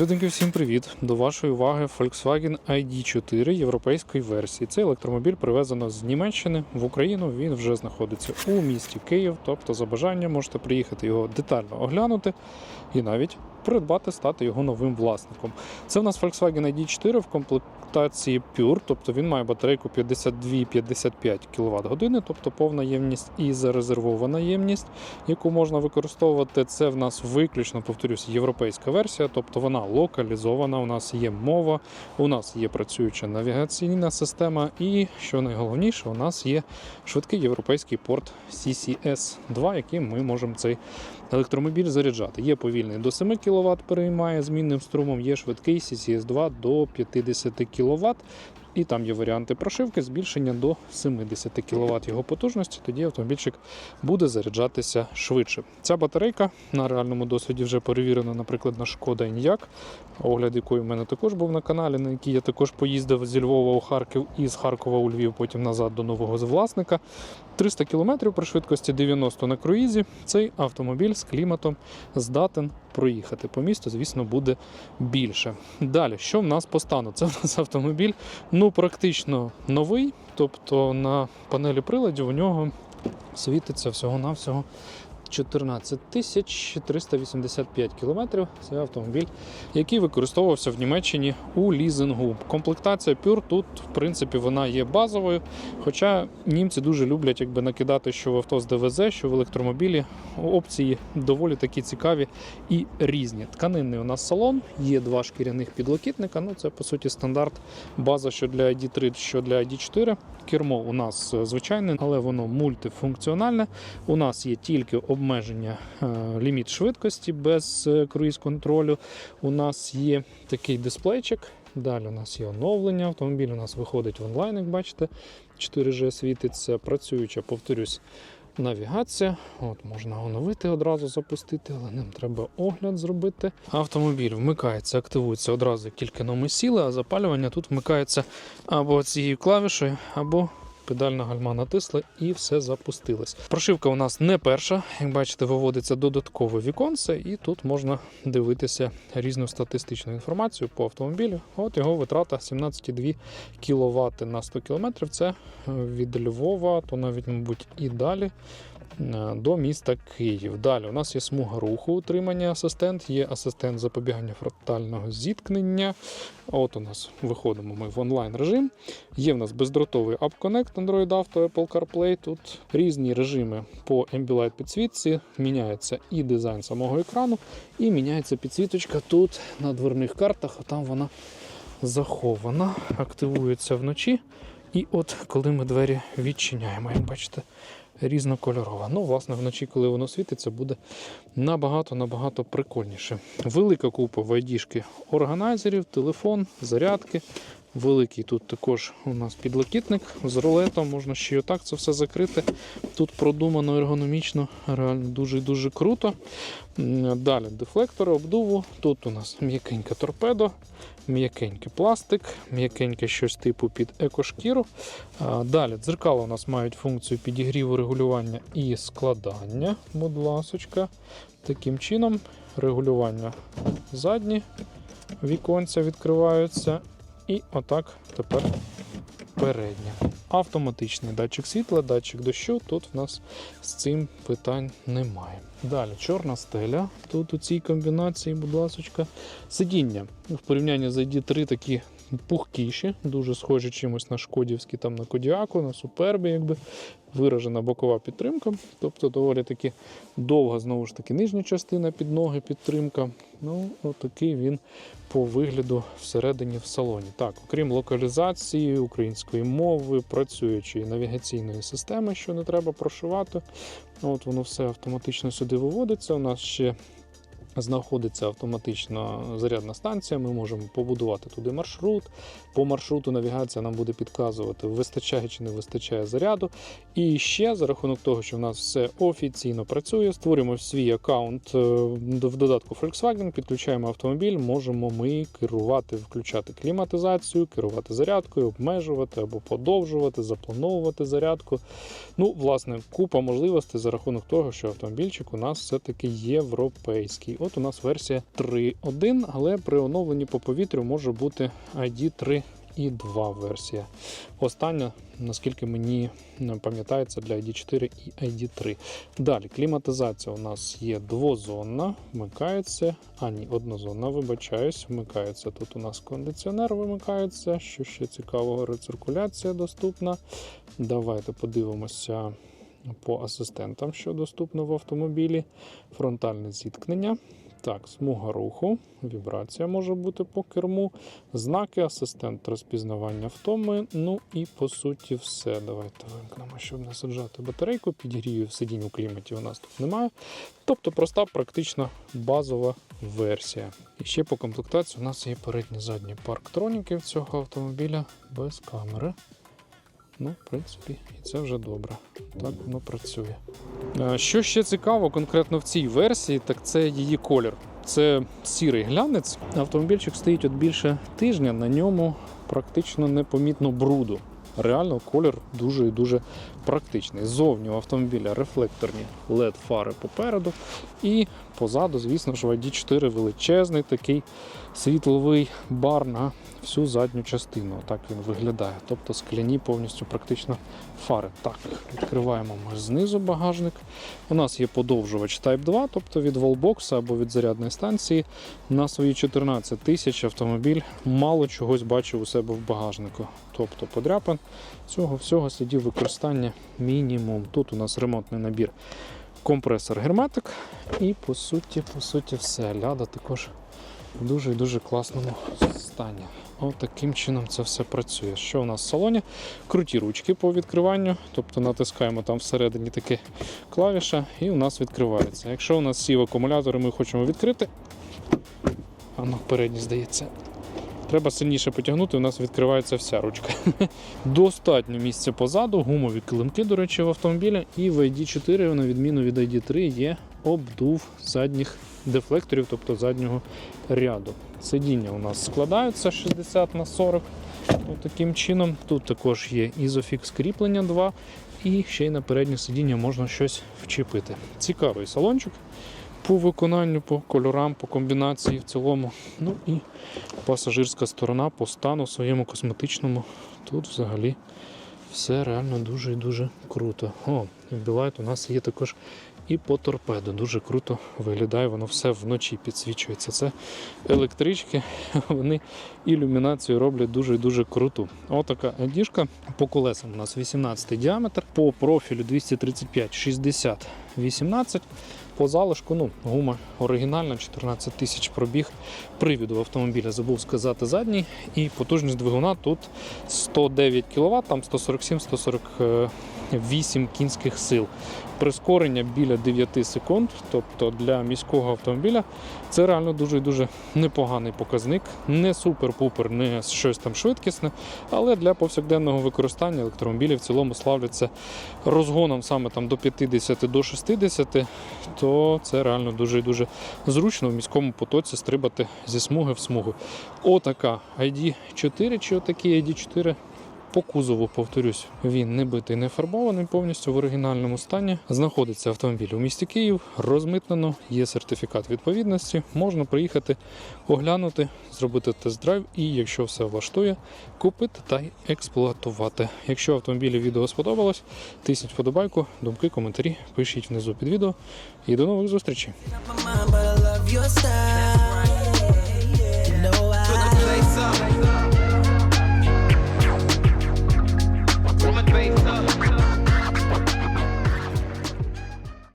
Людинки, всім привіт! До вашої уваги Volkswagen ID4 європейської версії. Цей електромобіль привезено з Німеччини в Україну. Він вже знаходиться у місті Київ. Тобто, за бажанням можете приїхати його детально оглянути і навіть придбати, стати його новим власником. Це в нас Volkswagen ID4 в комплектації Pure, тобто він має батарейку 52-55 кВт тобто повна ємність і зарезервована ємність, яку можна використовувати. Це в нас виключно, повторюсь, європейська версія, тобто вона локалізована. У нас є мова, у нас є працююча навігаційна система, і що найголовніше, у нас є швидкий європейський порт CCS 2, яким ми можемо цей електромобіль заряджати. Є повільний до 7 кВт переймає змінним струмом, є швидкий CCS 2 до 50 кВт. І там є варіанти прошивки, збільшення до 70 кВт його потужності, тоді автомобільчик буде заряджатися швидше. Ця батарейка на реальному досвіді вже перевірена, наприклад, на Шкода Enyaq, огляд якої в мене також був на каналі, на який я також поїздив зі Львова у Харків і з Харкова у Львів, потім назад до нового власника. 300 км при швидкості 90 на круїзі. Цей автомобіль з кліматом здатен проїхати. По місту, звісно, буде більше. Далі, що в нас по стану? Це в нас автомобіль ну, практично новий, тобто на панелі приладів у нього світиться всього-навсього 14 тисяч 385 кілометрів. Це автомобіль, який використовувався в Німеччині у лізингу. Комплектація Pure тут, в принципі, вона є базовою. Хоча німці дуже люблять якби, накидати, що в авто з ДВЗ, що в електромобілі опції доволі такі цікаві і різні. Тканинний у нас салон, є два шкіряних підлокітника. Ну це по суті стандарт, база що для ID3, що для ID4. Кермо у нас е, звичайне, але воно мультифункціональне. У нас є тільки обмеження е, ліміт швидкості без е, круїз-контролю. У нас є такий дисплейчик. Далі у нас є оновлення. Автомобіль у нас виходить в онлайн, як бачите. 4G світиться, працююча, повторюсь, навігація. От Можна оновити одразу запустити, але нам треба огляд зробити. Автомобіль вмикається, активується одразу, як тільки но ми сіли, а запалювання тут вмикається або цією клавішою, або педальна гальма натисли і все запустилось. Прошивка у нас не перша. Як бачите, виводиться додаткове віконце, і тут можна дивитися різну статистичну інформацію по автомобілю. От його витрата 17,2 кВт на 100 км. Це від Львова, то навіть, мабуть, і далі. Е, До міста Київ. Далі у нас є смуга руху утримання асистент, є асистент запобігання фронтального зіткнення. От у нас виходимо ми в онлайн режим. Є в нас бездротовий App Android Auto, Apple CarPlay. Тут різні режими по Ambilight підсвітці. Міняється і дизайн самого екрану, і міняється підсвіточка тут на дверних картах, а там вона захована, активується вночі. І от коли ми двері відчиняємо, як бачите, різнокольорова. Ну, власне, вночі, коли воно світиться, буде набагато-набагато прикольніше. Велика купа вайдішки органайзерів, телефон, зарядки. Великий тут також у нас підлокітник з рулетом, можна ще й отак це все закрити. Тут продумано ергономічно, реально дуже-дуже круто. Далі дефлектори, обдуву. Тут у нас м'якеньке торпедо, м'якенький пластик, м'якеньке щось типу під екошкіру. Далі дзеркала у нас мають функцію підігріву, регулювання і складання. Будь ласочка. Таким чином регулювання задні віконця відкриваються. І отак тепер переднє. Автоматичний датчик світла, датчик дощу. Тут в нас з цим питань немає. Далі чорна стеля. Тут у цій комбінації, будь ласочка, сидіння. В порівнянні з ID3 такі пухкіші, дуже схожі чимось на шкодівські, там на Кодіаку, на Супербі, якби виражена бокова підтримка. Тобто доволі таки довга, знову ж таки, нижня частина під ноги підтримка. Ну, отакий він по вигляду всередині в салоні. Так, окрім локалізації української мови, працюючої навігаційної системи, що не треба прошивати. От воно все автоматично сюди виводиться. У нас ще знаходиться автоматична зарядна станція. Ми можемо побудувати туди маршрут. По маршруту навігація нам буде підказувати, вистачає чи не вистачає заряду. І ще за рахунок того, що в нас все офіційно працює, створюємо свій аккаунт е, в додатку Volkswagen, підключаємо автомобіль, можемо ми керувати, включати кліматизацію, керувати зарядкою, обмежувати або подовжувати, заплановувати зарядку. Ну, власне, купа можливостей за рахунок того, що автомобільчик у нас все-таки європейський. От у нас версія 3.1, але при оновленні по повітрю може бути ID 3 і 2 версія. Остання, наскільки мені пам'ятається, для ID 4 і ID 3. Далі, кліматизація у нас є двозонна, вмикається, а ні, однозонна, вибачаюсь, вмикається. Тут у нас кондиціонер вимикається. Що ще цікавого, рециркуляція доступна. Давайте подивимося по асистентам, що доступно в автомобілі. Фронтальне зіткнення. Так, смуга руху, вібрація може бути по керму, знаки, асистент розпізнавання втоми. Ну і по суті все. Давайте вимкнемо, щоб не саджати батарейку. Підігрію сидінь у кліматі у нас тут немає. Тобто проста, практично базова версія. І ще по комплектації у нас є передні задні парктроніків цього автомобіля без камери. Ну, в принципі, і це вже добре. Так воно працює. Е, Що ще цікаво конкретно в цій версії, так це її колір. Це сірий глянець. Автомобільчик стоїть от більше тижня, на ньому практично непомітно бруду. Реально колір дуже і дуже практичний. Ззовні у автомобіля рефлекторні LED фари попереду, і позаду, звісно ж, в ID4 величезний такий світловий бар на всю задню частину. Так він виглядає. Тобто скляні повністю практично фари. Так, відкриваємо ми знизу багажник. У нас є подовжувач Type 2, тобто від Wallbox або від зарядної станції. На свої 14 тисяч автомобіль мало чогось бачив у себе в багажнику. Тобто подряпин цього всього слідів використання мінімум. Тут у нас ремонтний набір компресор герметик. І по суті, по суті, все. Ляда також в дуже і дуже класному стані. От таким чином це все працює. Що у нас в салоні? Круті ручки по відкриванню, тобто натискаємо там всередині таке клавіша, і у нас відкривається. Якщо у нас сів акумулятор, і ми хочемо відкрити, а ну передній здається. Треба сильніше потягнути, у нас відкривається вся ручка. Достатньо місця позаду, гумові килимки, до речі, в автомобілі. І в ID4, на відміну від ID3, є обдув задніх дефлекторів, тобто заднього ряду. Сидіння у нас складаються 60 на 40. От таким чином. Тут також є ізофікс кріплення 2, і ще й на переднє сидіння можна щось вчепити. Цікавий салончик по виконанню, по кольорам, по комбінації в цілому. Ну і пасажирська сторона по стану своєму косметичному. Тут взагалі все реально дуже і дуже круто. О, в Білайт у нас є також і по торпеду. Дуже круто виглядає, воно все вночі підсвічується. Це електрички, вони ілюмінацію роблять дуже і дуже круту. Отака діжка. По колесам у нас 18 діаметр, по профілю 235 60 18 по залишку, ну, гума оригінальна, 14 тисяч пробіг. Привіду автомобіля забув сказати задній. І потужність двигуна тут 109 кВт, там 147-148 кінських сил. Прискорення біля 9 секунд. Тобто для міського автомобіля це реально дуже дуже непоганий показник. Не супер-пупер, не щось там швидкісне, але для повсякденного використання електромобілі в цілому славляться розгоном саме там до 50 до 60, то це реально дуже дуже зручно в міському потоці стрибати зі смуги в смугу. Отака ID4 чи отакий ID4. По кузову, повторюсь, він не битий, не фарбований повністю в оригінальному стані. Знаходиться автомобіль у місті Київ, розмитнено, є сертифікат відповідності. Можна приїхати, оглянути, зробити тест-драйв і, якщо все влаштує, купити та й експлуатувати. Якщо автомобілі відео сподобалось, тисніть вподобайку, думки, коментарі пишіть внизу під відео. І до нових зустрічей. your